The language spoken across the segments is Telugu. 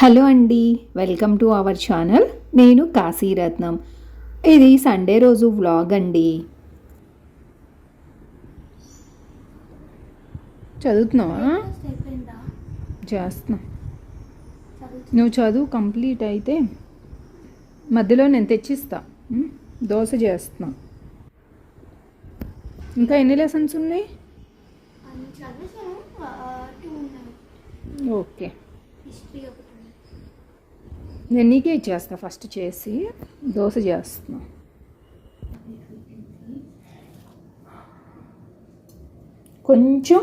హలో అండి వెల్కమ్ టు అవర్ ఛానల్. నేను కాశీరత్నం ఇది సండే రోజు వ్లాగ్ అండి. చదువుతున్నావా? చేస్తున్నా. నువ్వు చదువు కంప్లీట్ అయితే మధ్యలో నేను తెచ్చిస్తా? దోశ చేస్తున్నా. ఇంకా ఎన్ని లెసన్స్ ఉన్నాయి? ఓకే. హిస్టరీ నేను నీకే ఇచ్చేస్తా ఫస్ట్ చేసి దోశ చేస్తున్నా. కొంచెం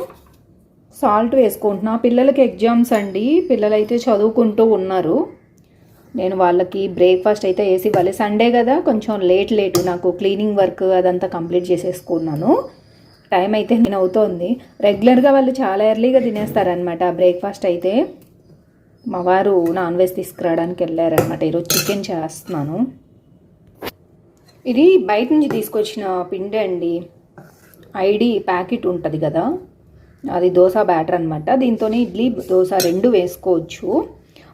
సాల్ట్ వేసుకుంటున్నా. పిల్లలకి ఎగ్జామ్స్ అండి. పిల్లలైతే చదువుకుంటూ ఉన్నారు. నేను వాళ్ళకి బ్రేక్ఫాస్ట్ అయితే వేసి ఇవ్వాలి. సండే కదా కొంచెం లేట్ లేటు నాకు క్లీనింగ్ వర్క్ అదంతా కంప్లీట్ చేసేసుకున్నాను. టైం అయితే నేను అవుతోంది. రెగ్యులర్గా వాళ్ళు చాలా ఎర్లీగా తినేస్తారనమాట బ్రేక్ఫాస్ట్ అయితే. మా వారు నాన్ వెజ్ తీసుకురావడానికి వెళ్ళారనమాట ఈరోజు చికెన్ చేస్తున్నాను. ఇది బయట నుంచి తీసుకొచ్చిన పిండి అండి. ఐడి ప్యాకెట్ ఉంటుంది కదా. అది దోశ బ్యాటర్ అనమాట దీంతో ఇడ్లీ దోశ రెండు వేసుకోవచ్చు.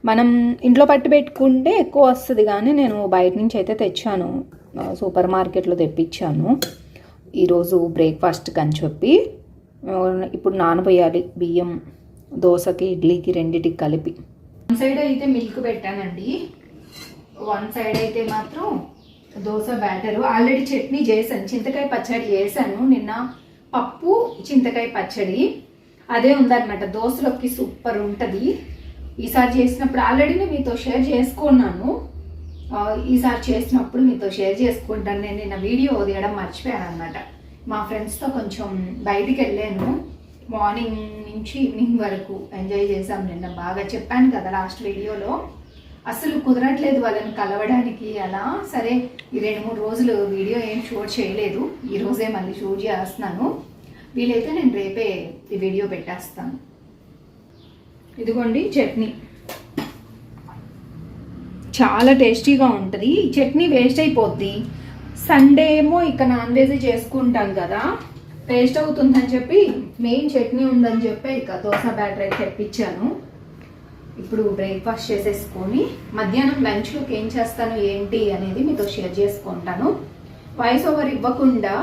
మనం ఇంట్లో పట్టి పెట్టుకుంటే ఎక్కువ వస్తుంది కానీ నేను బయట నుంచి అయితే తెచ్చాను. సూపర్ మార్కెట్లో తెప్పించాను. ఈరోజు బ్రేక్ఫాస్ట్కి అని చెప్పి. ఇప్పుడు నానబోయాలి బియ్యం దోశకి ఇడ్లీకి రెండిటికి కలిపి. వన్ సైడ్ అయితే మిల్క్ పెట్టానండి. వన్ సైడ్ అయితే మాత్రం దోశ బ్యాటరు. ఆల్రెడీ చట్నీ చేశాను. చింతకాయ పచ్చడి చేశాను. నిన్న పప్పు చింతకాయ పచ్చడి. అదే ఉందన్నమాట. దోశలోకి సూపర్ ఉంటుంది. ఈసారి చేసినప్పుడు ఆల్రెడీ నేను మీతో షేర్ చేసుకున్నాను. ఈసారి చేసినప్పుడు మీతో షేర్ చేసుకుంటాను. నేను నిన్న వీడియో తీయడం మర్చిపోయాను అనమాట మా ఫ్రెండ్స్తో కొంచెం బయటికి వెళ్ళాను. మార్నింగ్ నుంచి ఈవినింగ్ వరకు ఎంజాయ్ చేసాం నిన్న బాగా చెప్పాను కదా లాస్ట్ వీడియోలో. అసలు కుదరట్లేదు వాళ్ళని కలవడానికి అలా. సరే ఈ రెండు మూడు రోజులు వీడియో ఏం షూట్ చేయలేదు. ఈరోజే మళ్ళీ షూట్ చేస్తున్నాను. వీలైతే నేను రేపే ఈ వీడియో పెట్టేస్తాను. ఇదిగోండి చట్నీ. చాలా టేస్టీగా ఉంటుంది. ఈ చట్నీ వేస్ట్ అయిపోద్ది. సండే ఏమో ఇక నాన్ వెజ్ చేసుకుంటాం కదా. పేస్ట్ అవుతుందని చెప్పి మెయిన్ చట్నీ ఉందని చెప్పి ఇక దోశ బ్యాటర్ అయితే తెప్పించాను. ఇప్పుడు బ్రేక్ఫాస్ట్ చేసేసుకొని మధ్యాహ్నం లంచ్లోకి ఏం చేస్తాను ఏంటి అనేది మీతో షేర్ చేసుకుంటాను. వాయిస్ ఓవర్ ఇవ్వకుండా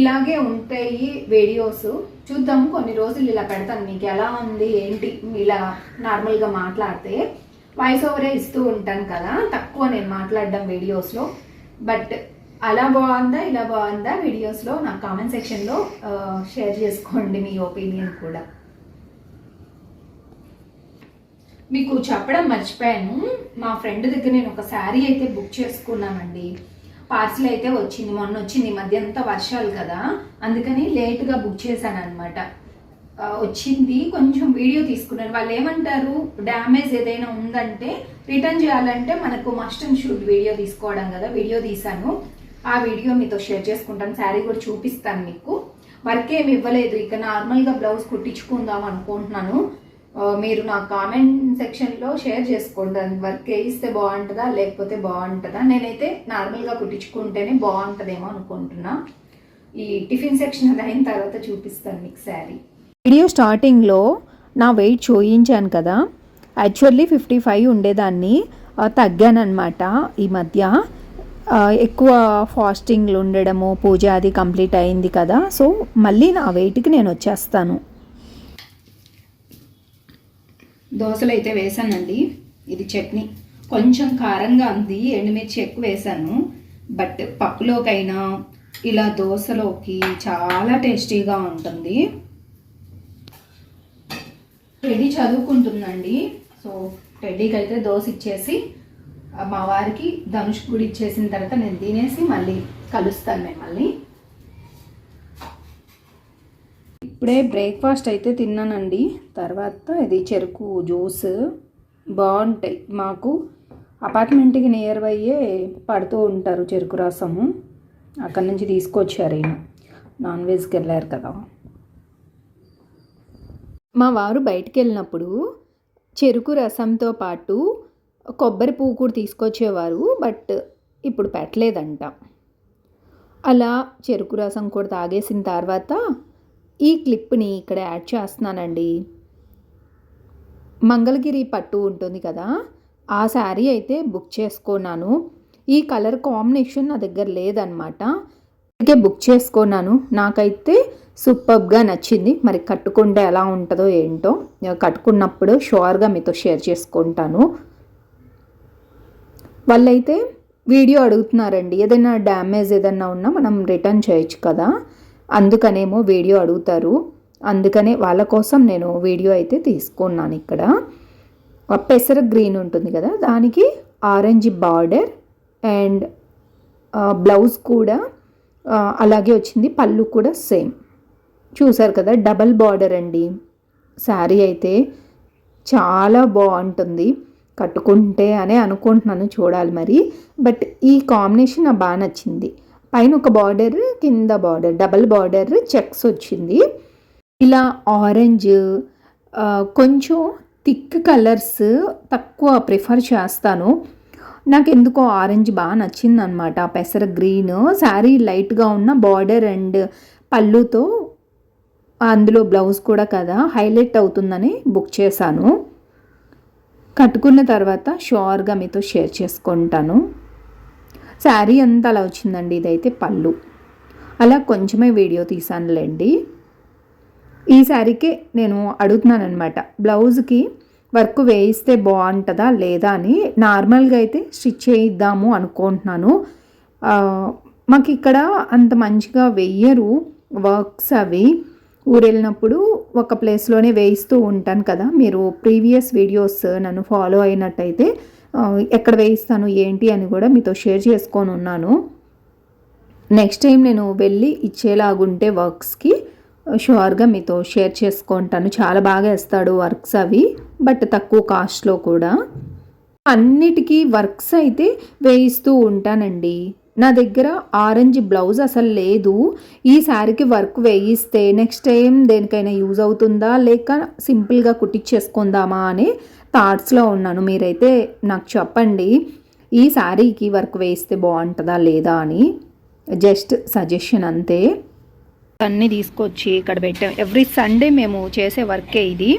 ఇలాగే ఉంటాయి వీడియోస్ చూద్దాము కొన్ని రోజులు ఇలా పెడతాను. మీకు ఎలా ఉంది ఏంటి ఇలా నార్మల్గా మాట్లాడితే వాయిస్ ఓవరే ఇస్తూ ఉంటాను కదా తక్కువ నేను మాట్లాడడం వీడియోస్లో బట్ అలా బాగుందా ఇలా బాగుందా? వీడియోస్లో నా కామెంట్ సెక్షన్లో షేర్ చేసుకోండి మీ ఒపీనియన్ కూడా. మీకు చెప్పడం మర్చిపోయాను. మా ఫ్రెండ్ దగ్గర నేను ఒక శారీ అయితే బుక్ చేసుకున్నానండి. పార్సిల్ అయితే వచ్చింది మొన్న వచ్చింది మధ్య అంతా వర్షాలు కదా. అందుకని లేట్గా బుక్ చేశాను అనమాట వచ్చింది కొంచెం వీడియో తీసుకున్నాను. వాళ్ళు ఏమంటారు డ్యామేజ్ ఏదైనా ఉందంటే రిటర్న్ చేయాలంటే మనకు మస్ట్ అండ్ షూట్ వీడియో తీసుకోవడం కదా వీడియో తీశాను. ఆ వీడియో మీతో షేర్ చేసుకుంటాను. శారీ కూడా చూపిస్తాను మీకు. వర్క్ ఏమి ఇవ్వలేదు. ఇక నార్మల్గా బ్లౌజ్ కుట్టించుకుందాం అనుకుంటున్నాను. మీరు నా కామెంట్ సెక్షన్లో షేర్ చేసుకోండి. వర్క్ వేయిస్తే బాగుంటుందా లేకపోతే బాగుంటుందా? నేనైతే నార్మల్గా కుట్టించుకుంటేనే బాగుంటుందేమో అనుకుంటున్నా. ఈ టిఫిన్ సెక్షన్ అది అయిన తర్వాత చూపిస్తాను మీకు శారీ. వీడియో స్టార్టింగ్లో నా వెయిట్ చూయించాను కదా. యాక్చువల్లీ ఫిఫ్టీ ఫైవ్ ఉండేదాన్ని. ఆ, తగ్గానన్నమాట ఈ మధ్య. ఎక్కువ ఫాస్టింగ్లు ఉండడము పూజ అది కంప్లీట్ అయింది కదా. సో మళ్ళీ నా వెయిట్కి నేను వచ్చేస్తాను. దోశలు అయితే వేసానండి. ఇది చట్నీ. కొంచెం కారంగా ఉంది ఎండుమిర్చి ఎక్కువ వేసాను. బట్ పప్పులోకైనా ఇలా దోశలోకి చాలా టేస్టీగా ఉంటుంది. రెడీ చదువుకుంటుందండి. సో రెడీకి అయితే దోశ ఇచ్చేసి మా వారికి ధనుష్ గుడి ఇచ్చేసిన తర్వాత నేను తినేసి మళ్ళీ కలుస్తాను మిమ్మల్ని. ఇప్పుడే బ్రేక్ఫాస్ట్ అయితే తిన్నానండి. తర్వాత ఇది చెరుకు జ్యూస్ బాగుంటాయి. మాకు అపార్ట్మెంట్కి నియర్ బయ్యే పడుతూ ఉంటారు చెరుకు రసము. అక్కడి నుంచి తీసుకొచ్చారు ఈయన. నాన్ వెజ్కి వెళ్ళారు కదా. మా వారు బయటికి వెళ్ళినప్పుడు చెరుకు రసంతో పాటు కొబ్బరి పువ్వు కూడా తీసుకొచ్చేవారు బట్ ఇప్పుడు పెట్టలేదంట. అలా చెరుకు రసం కూడా తాగేసిన తర్వాత ఈ క్లిప్ని ఇక్కడ యాడ్ చేస్తున్నానండి. మంగళగిరి పట్టు ఉంటుంది కదా ఆ శారీ అయితే బుక్ చేసుకున్నాను. ఈ కలర్ కాంబినేషన్ నా దగ్గర లేదనమాట అందుకే బుక్ చేసుకున్నాను. నాకైతే సూపర్గా నచ్చింది. మరి కట్టుకుంటే ఎలా ఉంటుందో ఏంటో కట్టుకున్నప్పుడు షూర్గా మీతో షేర్ చేసుకుంటాను. వాళ్ళైతే వీడియో అడుగుతున్నారండి. ఏదైనా డ్యామేజ్ ఏదైనా ఉన్నా మనం రిటర్న్ చేయొచ్చు కదా. అందుకనేమో వీడియో అడుగుతారు. అందుకనే వాళ్ళ కోసం నేను వీడియో అయితే తీసుకున్నాను ఇక్కడ. పెసర గ్రీన్ ఉంటుంది కదా దానికి ఆరెంజ్ బార్డర్ అండ్ బ్లౌజ్ కూడా అలాగే వచ్చింది. పళ్ళు కూడా సేమ్. చూసారు కదా డబల్ బార్డర్ అండి. శారీ అయితే చాలా బాగుంటుంది. కట్టుకుంటే అనే అనుకుంటున్నాను చూడాలి మరి. బట్ ఈ కాంబినేషన్ నాకు బాగా నచ్చింది. పైన ఒక బార్డర్ కింద బార్డర్ డబల్ బార్డర్ చెక్స్ వచ్చింది. ఇలా ఆరెంజ్ కొంచెం థిక్ కలర్స్ తక్కువ ప్రిఫర్ చేస్తాను. నాకు ఎందుకో ఆరెంజ్ బాగా నచ్చింది అనమాట పెసర గ్రీన్ శారీ లైట్గా ఉన్న బార్డర్ అండ్ పళ్ళుతో అందులో బ్లౌజ్ కూడా కదా హైలైట్ అవుతుందని బుక్ చేశాను. కట్టుకున్న తర్వాత షూర్గా మీతో షేర్ చేసుకుంటాను. శారీ అంతా అలా వచ్చిందండి ఇదైతే పళ్ళు. అలా కొంచెమే వీడియో తీసానులేండి. ఈ శారీకే నేను అడుగుతున్నానమాట బ్లౌజ్కి వర్క్ వేయిస్తే బాగుంటుందా లేదా అని నార్మల్గా అయితే స్టిచ్ చేయిద్దాము అనుకుంటున్నాను. మాకు ఇక్కడ అంత మంచిగా వెయ్యరు వర్క్స్ అవి. ఊరు వెళ్ళినప్పుడు ఒక ప్లేస్లోనే వేయిస్తూ ఉంటాను కదా. మీరు ప్రీవియస్ వీడియోస్ నన్ను ఫాలో అయినట్టయితే ఎక్కడ వేయిస్తాను ఏంటి అని కూడా మీతో షేర్ చేసుకొని ఉన్నాను. నెక్స్ట్ టైం నేను వెళ్ళి ఇచ్చేలాగుంటే వర్క్స్కి షూర్గా మీతో షేర్ చేసుకుంటాను. చాలా బాగా వేస్తాడు వర్క్స్ అవి బట్ తక్కువ కాస్ట్లో కూడా. అన్నిటికీ వర్క్స్ అయితే వేయిస్తూ ఉంటానండి. నా దగ్గర ఆరెంజ్ బ్లౌజ్ అసలు లేదు. ఈ శారీకి వర్క్ వేయిస్తే నెక్స్ట్ టైం దేనికైనా యూజ్ అవుతుందా? లేక సింపుల్గా కుట్టించేసుకుందామా అని థాట్స్లో ఉన్నాను. మీరైతే నాకు చెప్పండి ఈ శారీకి వర్క్ వేయిస్తే బాగుంటుందా లేదా అని. జస్ట్ సజెషన్ అంతే. అన్నీ తీసుకొచ్చి ఇక్కడ పెట్టాం. ఎవ్రీ సండే మేము చేసే వర్కే ఇది.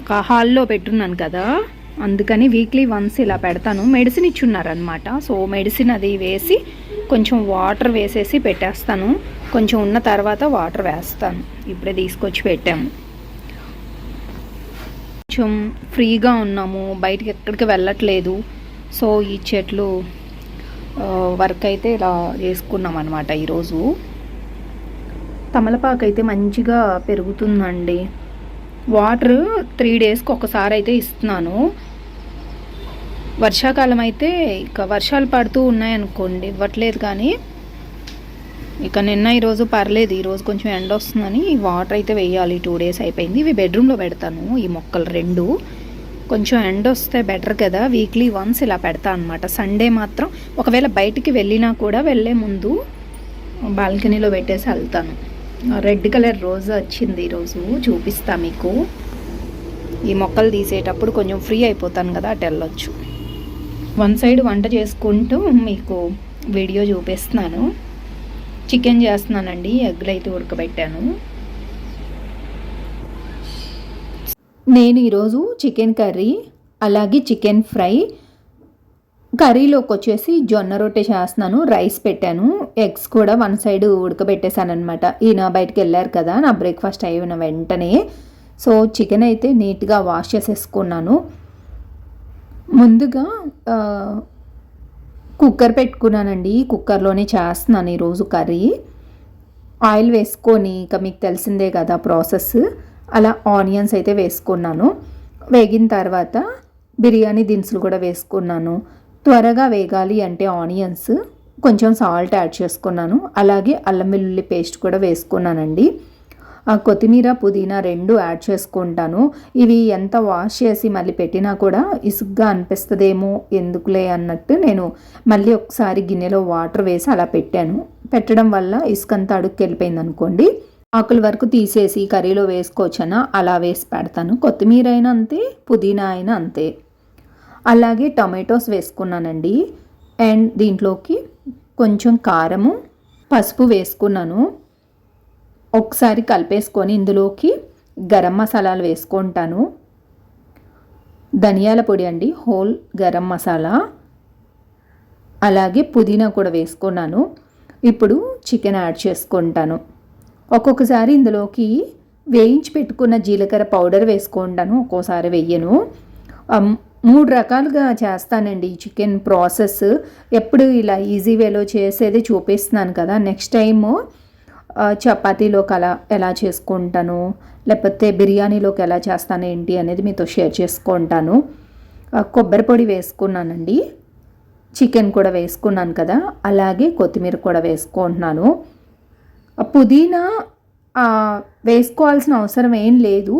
ఒక హాల్లో పెట్టున్నాను కదా. అందుకని వీక్లీ వన్స్ ఇలా పెడతాను. మెడిసిన్ ఇచ్చున్నారనమాట సో మెడిసిన్ అది వేసి కొంచెం వాటర్ వేసేసి పెట్టేస్తాను. కొంచెం ఉన్న తర్వాత వాటర్ వేస్తాను. ఇప్పుడే తీసుకొచ్చి పెట్టాము. కొంచెం ఫ్రీగా ఉన్నాము. బయటికి ఎక్కడికి వెళ్ళట్లేదు. సో ఈ చెట్లు వర్క్ అయితే ఇలా చేసుకున్నాం అనమాట ఈరోజు. తమలపాకు అయితే మంచిగా పెరుగుతుందండి. వాటర్ త్రీ డేస్కి ఒకసారి అయితే ఇస్తున్నాను. వర్షాకాలం అయితే ఇక వర్షాలు పడుతూ ఉన్నాయనుకోండి ఇవ్వట్లేదు కానీ ఇక నిన్న ఈరోజు పర్లేదు ఈరోజు కొంచెం ఎండ వస్తుందని వాటర్ అయితే వేయాలి. టూ డేస్ అయిపోయింది. ఇవి బెడ్రూమ్లో పెడతాను ఈ మొక్కలు రెండు. కొంచెం ఎండ వస్తే బెటర్ కదా. వీక్లీ వన్స్ ఇలా పెడతా అనమాట సండే మాత్రం ఒకవేళ బయటికి వెళ్ళినా కూడా వెళ్ళే ముందు బాల్కనీలో పెట్టేసి వెళ్తాను. రెడ్ కలర్ రోజ్ వచ్చింది ఈరోజు చూపిస్తా మీకు. ఈ మొక్కలు తీసేటప్పుడు కొంచెం ఫ్రీ అయిపోతాను కదా అటు వెళ్ళొచ్చు. వన్ సైడ్ వంట చేసుకుంటూ మీకు వీడియో చూపిస్తున్నాను. చికెన్ చేస్తున్నానండి ఎగ్గులు అయితే ఉడకబెట్టాను. నేను ఈరోజు చికెన్ కర్రీ అలాగే చికెన్ ఫ్రై కర్రీలోకి వచ్చేసి జొన్న రొట్టె చేస్తున్నాను రైస్ పెట్టాను. ఎగ్స్ కూడా వన్ సైడ్ ఉడకబెట్టేశానమాట ఈయన బయటకు వెళ్ళారు కదా నా బ్రేక్ఫాస్ట్ అయిన వెంటనే. సో చికెన్ అయితే నీట్గా వాష్ చేసేసుకున్నాను. ముందుగా కుక్కర్ పెట్టుకున్నానండి. కుక్కర్లోనే చేస్తున్నాను ఈరోజు కర్రీ. ఆయిల్ వేసుకొని ఇక మీకు తెలిసిందే కదా ప్రాసెస్. అలా ఆనియన్స్ అయితే వేసుకున్నాను. వేగిన తర్వాత బిర్యానీ దినుసులు కూడా వేసుకున్నాను. త్వరగా వేగాలి అంటే ఆనియన్స్ కొంచెం సాల్ట్ యాడ్ చేసుకున్నాను. అలాగే అల్లం వెల్లుల్లి పేస్ట్ కూడా వేసుకున్నానండి. కొత్తిమీర పుదీనా రెండు యాడ్ చేసుకుంటాను. ఇవి ఎంత వాష్ చేసి మళ్ళీ పెట్టినా కూడా ఇసుగ్గా అనిపిస్తుందేమో ఎందుకులే అన్నట్టు నేను మళ్ళీ ఒకసారి గిన్నెలో వాటర్ వేసి అలా పెట్టాను. పెట్టడం వల్ల ఇసుకంతా అడుక్కి వెళ్ళిపోయింది అనుకోండి. ఆకుల వరకు తీసేసి కర్రీలో వేసుకోవచ్చనా? అలా వేసి పెడతాను. కొత్తిమీర అయినా అంతే పుదీనా అయినా అంతే. అలాగే టొమాటోస్ వేసుకున్నానండి. అండ్ దీంట్లోకి కొంచెం కారము పసుపు వేసుకున్నాను. ఒకసారి కలిపేసుకొని ఇందులోకి గరం మసాలాలు వేసుకుంటాను. ధనియాల పొడి అండి హోల్ గరం మసాలా. అలాగే పుదీనా కూడా వేసుకున్నాను. ఇప్పుడు చికెన్ యాడ్ చేసుకుంటాను. ఒక్కొక్కసారి ఇందులోకి వేయించి పెట్టుకున్న జీలకర్ర పౌడర్ వేసుకుంటాను ఒక్కోసారి వెయ్యను మూడు రకాలుగా చేస్తానండి ఈ చికెన్ ప్రాసెస్. ఎప్పుడు ఇలా ఈజీ వేలో చేసేది చూపిస్తున్నాను కదా నెక్స్ట్ టైము చపాతీలోకి అలా ఎలా చేసుకుంటాను? లేకపోతే బిర్యానీలోకి ఎలా చేస్తాను ఏంటి అనేది మీతో షేర్ చేసుకుంటాను. కొబ్బరి పొడి వేసుకున్నానండి. చికెన్ కూడా వేసుకున్నాను కదా అలాగే కొత్తిమీర కూడా వేసుకుంటున్నాను. పుదీనా వేసుకోవాల్సిన అవసరం ఏం లేదు.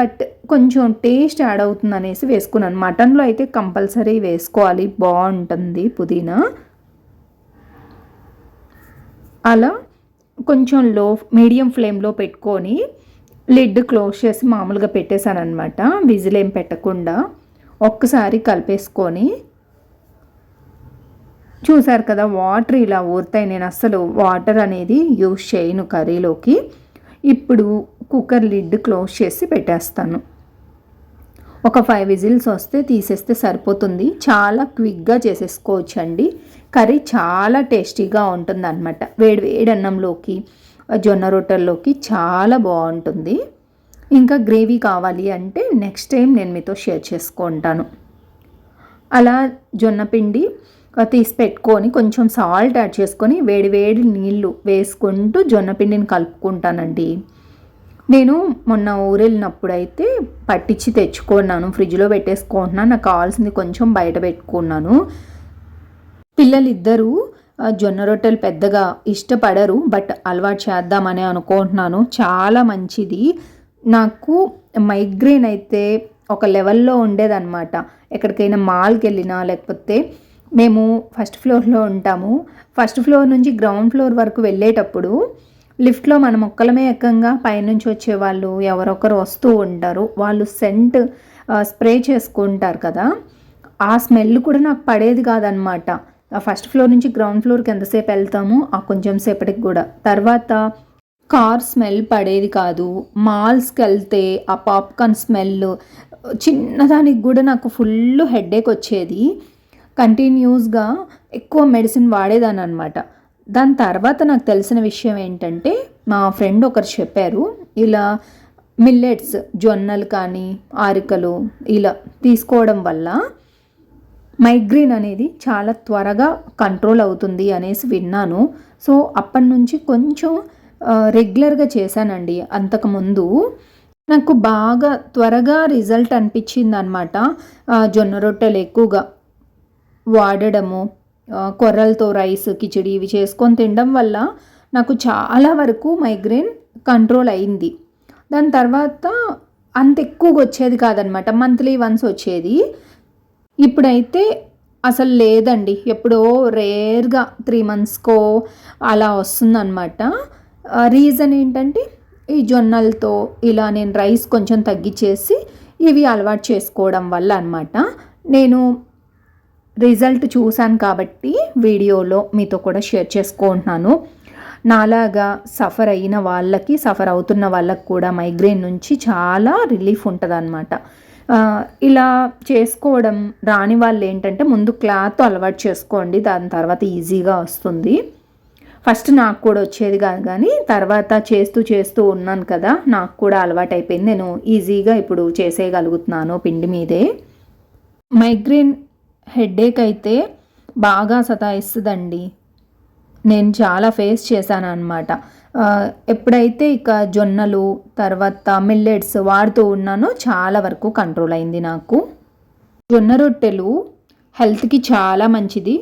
బట్ కొంచెం టేస్ట్ యాడ్ అవుతుంది అనేసి వేసుకున్నాను. మటన్లో అయితే కంపల్సరీ వేసుకోవాలి. బాగుంటుంది పుదీనా. అలా కొంచెం లో మీడియం ఫ్లేమ్లో పెట్టుకొని లిడ్ క్లోజ్ చేసి మామూలుగా పెట్టేశాను అనమాట విజిల్ ఏం పెట్టకుండా ఒక్కసారి కలిపేసుకొని. చూసారు కదా వాటర్ ఇలా ఊరుతాయి. నేను అస్సలు వాటర్ అనేది యూస్ చేయను కర్రీలోకి. ఇప్పుడు కుక్కర్ లిడ్ క్లోజ్ చేసి పెట్టేస్తాను. ఒక ఫైవ్ విజిల్స్ వస్తే తీసేస్తే సరిపోతుంది. చాలా క్విక్గా చేసేసుకోవచ్చు అండి కర్రీ చాలా టేస్టీగా ఉంటుంది అనమాట వేడి వేడి అన్నంలోకి జొన్న రొట్టెల్లోకి చాలా బాగుంటుంది. ఇంకా గ్రేవీ కావాలి అంటే నెక్స్ట్ టైం నేను మీతో షేర్ చేసుకుంటాను. అలా జొన్న పిండి తీసి పెట్టుకొని కొంచెం సాల్ట్ యాడ్ చేసుకొని వేడి వేడి నీళ్ళు వేసుకుంటూ జొన్న పిండిని కలుపుకుంటానండి. నేను మొన్న ఊరెళ్ళినప్పుడు అయితే పట్టించి తెచ్చుకున్నాను ఫ్రిడ్జ్లో పెట్టేసుకుంటున్నాను నాకు కావాల్సింది కొంచెం బయట పెట్టుకున్నాను. పిల్లలిద్దరూ జొన్న రొట్టెలు పెద్దగా ఇష్టపడరు బట్ అలవాటు చేద్దామని అనుకుంటున్నాను. చాలా మంచిది. నాకు మైగ్రేన్ అయితే ఒక లెవెల్లో ఉండేదన్నమాట. ఎక్కడికైనా మాల్కి వెళ్ళినా లేకపోతే మేము ఫస్ట్ ఫ్లోర్లో ఉంటాము. ఫస్ట్ ఫ్లోర్ నుంచి గ్రౌండ్ ఫ్లోర్ వరకు వెళ్ళేటప్పుడు లిఫ్ట్లో మనం ఒక్కలమే ఎక్కంగా పైనుంచి వచ్చేవాళ్ళు ఎవరొకరు వస్తూ ఉంటారు. వాళ్ళు సెంట్ స్ప్రే చేసుకుంటారు కదా. ఆ స్మెల్ కూడా నాకు పడేది కాదనమాట ఫస్ట్ ఫ్లోర్ నుంచి గ్రౌండ్ ఫ్లోర్కి ఎంతసేపు వెళ్తామో ఆ కొంచెం సేపటికి కూడా. తర్వాత కార్ స్మెల్ పడేది కాదు. మాల్స్కి వెళ్తే ఆ పాప్కార్న్ స్మెల్ చిన్నదానికి కూడా నాకు ఫుల్ హెడేక్ వచ్చేది. కంటిన్యూస్గా ఎక్కువ మెడిసిన్ వాడేదాన్ని అనమాట దాని తర్వాత నాకు తెలిసిన విషయం ఏంటంటే మా ఫ్రెండ్ ఒకరు చెప్పారు ఇలా మిల్లెట్స్ జొన్నలు కానీ ఆరికలు ఇలా తీసుకోవడం వల్ల మైగ్రేన్ అనేది చాలా త్వరగా కంట్రోల్ అవుతుంది అనేసి విన్నాను. సో అప్పటి నుంచి కొంచెం రెగ్యులర్గా చేశానండి. అంతకుముందు నాకు బాగా త్వరగా రిజల్ట్ అనిపించింది అనమాట జొన్న రొట్టెలు ఎక్కువగా వాడడము కొర్రలతో రైస్ కిచిడి ఇవి చేసుకొని తినడం వల్ల నాకు చాలా వరకు మైగ్రేన్ కంట్రోల్ అయింది. దాని తర్వాత అంత ఎక్కువగా వచ్చేది కాదనమాట మంత్లీ వన్స్ వచ్చేది. ఇప్పుడైతే అసలు లేదండి. ఎప్పుడో రేర్గా త్రీ మంత్స్కో అలా వస్తుందన్నమాట. రీజన్ ఏంటంటే ఈ జొన్నలతో ఇలా నేను రైస్ కొంచెం తగ్గించేసి ఇవి అలవాటు చేసుకోవడం వల్ల అనమాట నేను రిజల్ట్ చూశాను కాబట్టి వీడియోలో మీతో కూడా షేర్ చేసుకుంటున్నాను. నాలాగా సఫర్ అయిన వాళ్ళకి సఫర్ అవుతున్న వాళ్ళకి కూడా మైగ్రేన్ నుంచి చాలా రిలీఫ్ ఉంటుంది అనమాట ఇలా చేసుకోవడం రాని వాళ్ళు ఏంటంటే ముందు క్లాత్ అలవాటు చేసుకోండి దాని తర్వాత ఈజీగా వస్తుంది. ఫస్ట్ నాకు కూడా వచ్చేది కాదు కానీ తర్వాత చేస్తూ చేస్తూ ఉన్నాను కదా నాకు కూడా అలవాటు అయిపోయింది నేను ఈజీగా ఇప్పుడు చేసేయగలుగుతున్నాను పిండి మీదే. మైగ్రేన్ హెడేక్ అయితే బాగా సతాయిస్తుందండి. నేను చాలా ఫేస్ చేశాను అనమాట ఎప్పుడైతే ఇక జొన్నలు తర్వాత మిల్లెట్స్ వాడుతూ ఉన్నానో చాలా వరకు కంట్రోల్ అయింది నాకు. జొన్న రొట్టెలు హెల్త్కి చాలా మంచిది.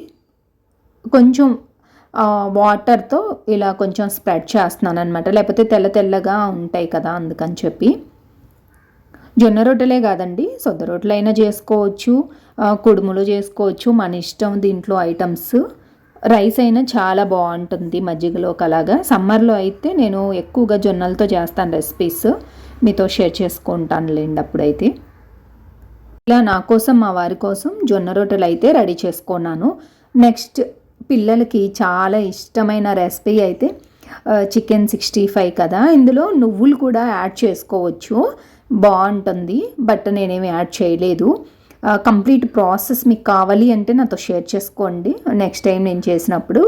కొంచెం వాటర్తో ఇలా కొంచెం స్ప్రెడ్ చేస్తున్నాను అనమాట లేకపోతే తెల్ల తెల్లగా ఉంటాయి కదా అందుకని చెప్పి. జొన్న రొట్టెలే కాదండి సొద్ద రొట్టెలైనా చేసుకోవచ్చు కుడుములు చేసుకోవచ్చు మన ఇష్టం దీంట్లో ఐటమ్స్ రైస్ అయినా చాలా బాగుంటుంది మజ్జిగలోకి అలాగా సమ్మర్లో అయితే నేను ఎక్కువగా జొన్నలతో చేస్తాను రెసిపీస్. మీతో షేర్ చేసుకుంటాను లేండి అప్పుడైతే. ఇలా నా కోసం మా వారి కోసం జొన్న రొట్టెలు అయితే రెడీ చేసుకున్నాను. నెక్స్ట్ పిల్లలకి చాలా ఇష్టమైన రెసిపీ అయితే చికెన్ సిక్స్టీ ఫైవ్ కదా. ఇందులో నువ్వులు కూడా యాడ్ చేసుకోవచ్చు. బాగుంటుంది బట్ నేనేమి యాడ్ చేయలేదు. కంప్లీట్ ప్రాసెస్ మీకు కావాలి అంటే నాతో షేర్ చేసుకోండి. నెక్స్ట్ టైం నేను చేసినప్పుడు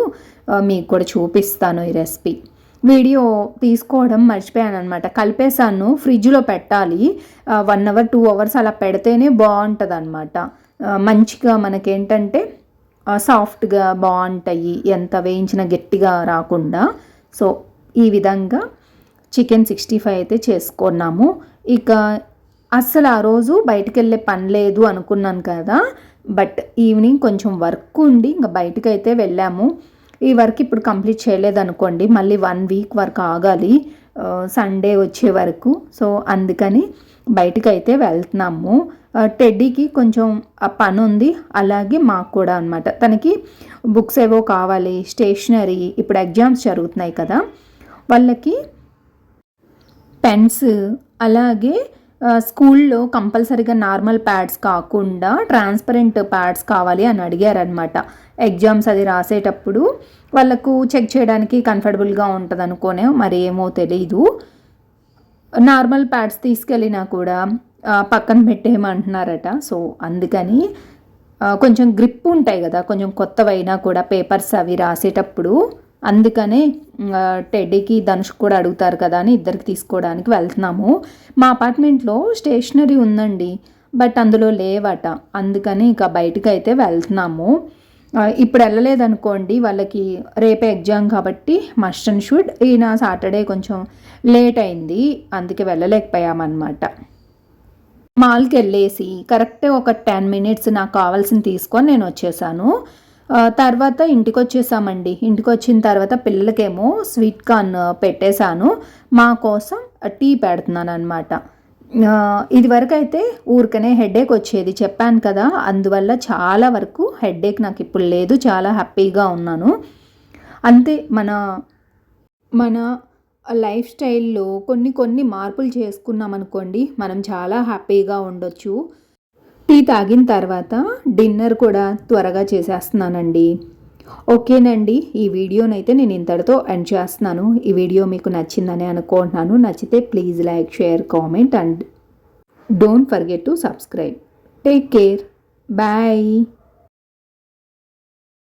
మీకు కూడా చూపిస్తాను ఈ రెసిపీ. వీడియో తీసుకోవడం మర్చిపోయాను అనమాట కలిపేశాను ఫ్రిడ్జ్లో పెట్టాలి. వన్ అవర్ టూ అవర్స్ అలా పెడితేనే బాగుంటుంది అనమాట మంచిగా మనకేంటంటే సాఫ్ట్గా బాగుంటాయి. ఎంత వేయించిన గట్టిగా రాకుండా. సో ఈ విధంగా చికెన్ సిక్స్టీ ఫైవ్ అయితే చేసుకున్నాము. ఇక అస్సలు ఆ రోజు బయటికి వెళ్ళే పని లేదు అనుకున్నాను కదా. బట్ ఈవినింగ్ కొంచెం వర్క్ ఉండి ఇంకా బయటకు అయితే వెళ్ళాము. ఈ వర్క్ ఇప్పుడు కంప్లీట్ చేయలేదనుకోండి మళ్ళీ వన్ వీక్ వరకు ఆగాలి. సండే వచ్చే వరకు. సో అందుకని బయటకు అయితే వెళ్తున్నాము టెడ్డీకి కొంచెం ఆ పని ఉంది. అలాగే మాకు కూడా అనమాట తనకి బుక్స్ ఏవో కావాలి. స్టేషనరీ. ఇప్పుడు ఎగ్జామ్స్ జరుగుతున్నాయి కదా. వాళ్ళకి పెన్స్ అలాగే స్కూల్లో కంపల్సరీగా నార్మల్ ప్యాడ్స్ కాకుండా ట్రాన్స్పరెంట్ ప్యాడ్స్ కావాలి అని అడిగారనమాట ఎగ్జామ్స్ అది రాసేటప్పుడు వాళ్ళకు చెక్ చేయడానికి కంఫర్టబుల్గా ఉంటుంది అనుకోనే మరి ఏమో తెలీదు. నార్మల్ ప్యాడ్స్ తీసుకెళ్ళినా కూడా పక్కన పెట్టేయమంటున్నారట. సో అందుకని కొంచెం గ్రిప్ ఉంటాయి కదా కొంచెం కొత్తవైనా కూడా పేపర్స్ అవి రాసేటప్పుడు అందుకనే టెడ్డీకి ధనుష్ కూడా అడుగుతారు కదా అని ఇద్దరికి తీసుకోవడానికి వెళ్తున్నాము. మా అపార్ట్మెంట్లో స్టేషనరీ ఉందండి బట్ అందులో లేవట. అందుకని ఇక బయటకు అయితే వెళ్తున్నాము ఇప్పుడు వెళ్ళలేదనుకోండి వాళ్ళకి రేపే ఎగ్జామ్ కాబట్టి మస్ట్ అండ్ షుడ్. ఈయన సాటర్డే కొంచెం లేట్ అయింది అందుకే వెళ్ళలేకపోయామన్నమాట. మాల్కి వెళ్ళేసి కరెక్ట్ ఒక టెన్ మినిట్స్ నాకు కావాల్సింది తీసుకొని నేను వచ్చేసాను. తర్వాత ఇంటికి వచ్చేసామండి ఇంటికి వచ్చిన తర్వాత పిల్లలకేమో స్వీట్ కార్న్ పెట్టేశాను. మా కోసం టీ పెడుతున్నాను అనమాట ఇదివరకైతే అయితే ఊరికనే హెడేక్ వచ్చేది చెప్పాను కదా. అందువల్ల చాలా వరకు హెడేక్ నాకు ఇప్పుడు లేదు. చాలా హ్యాపీగా ఉన్నాను. అంతే మన మన లైఫ్ స్టైల్లో కొన్ని కొన్ని మార్పులు చేసుకున్నాం అనుకోండి మనం చాలా హ్యాపీగా ఉండొచ్చు. టీ తాగిన తర్వాత డిన్నర్ కూడా త్వరగా చేసేస్తున్నానండి. ఓకేనండి ఈ వీడియోనైతే నేను ఇంతటితో ఎండ్ చేస్తున్నాను. ఈ వీడియో మీకు నచ్చిందని అనుకుంటున్నాను. నచ్చితే please like share comment and don't forget to subscribe. Take care. Bye.